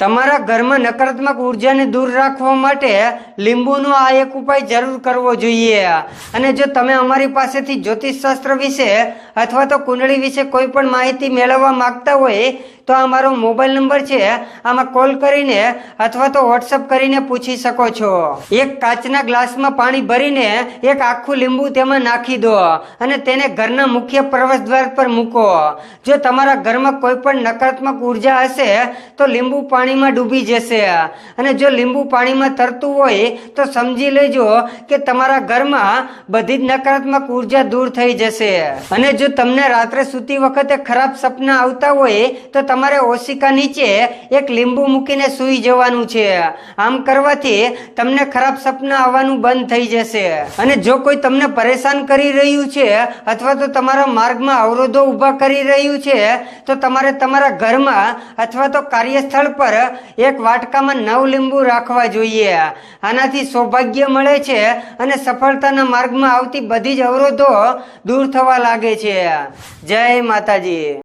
તમારા ઘરમાં નકારાત્મક ઉર્જાને દૂર રાખવા માટે લીંબુનો આ એક ઉપાય જરૂર કરવો જોઈએ. અને જો તમે અમારી પાસેથી જ્યોતિષ શાસ્ત્ર વિશે અથવા તો કુંડળી વિશે કોઈ પણ માહિતી મેળવવા માંગતા હોય તો આ મારો મોબાઈલ નંબર છે, આમાં કોલ કરીને અથવા તો વોટ્સઅપ કરીને પૂછી શકો છો. એક કાચના ગ્લાસમાં પાણી ભરીને એક આખું લીંબુ તેમાં નાખી દો અને તેને ઘરના મુખ્ય પ્રવેશ દ્વાર પર મૂકો. જો તમારા ઘરમાં કોઈ પણ નકારાત્મક ઊર્જા હશે, તો લીંબુ પાણીમાં ડૂબી જશે. અને જો લીંબુ પાણીમાં તરતું હોય, તો સમજી લેજો કે તમારા ઘરમાં બધી જ નકારાત્મક ઊર્જા દૂર થઈ જશે. અને જો તમને રાત્રે સૂતી વખતે ખરાબ સપના આવતા હોય, તો તમારે ઓશિકા નીચે એક લીંબુ મૂકીને સૂઈ જવાનું છે. આમ કરવાથી તમને ખરાબ સપના આવવાનું બંધ થઈ જશે. અને જો કોઈ તમને પરેશાન કરી રહ્યું છે અથવા તો તમારા માર્ગમાં અવરોધો ઊભા કરી રહ્યું છે, તો તમારે તમારા ઘરમાં અથવા તો કાર્યસ્થળ પર એક વાટકામાં નવ લીંબુ રાખવા જોઈએ. આનાથી સૌભાગ્ય મળે છે અને સફળતાના માર્ગમાં આવતી બધી જ અવરોધો દૂર થવા લાગે છે. જય માતાજી.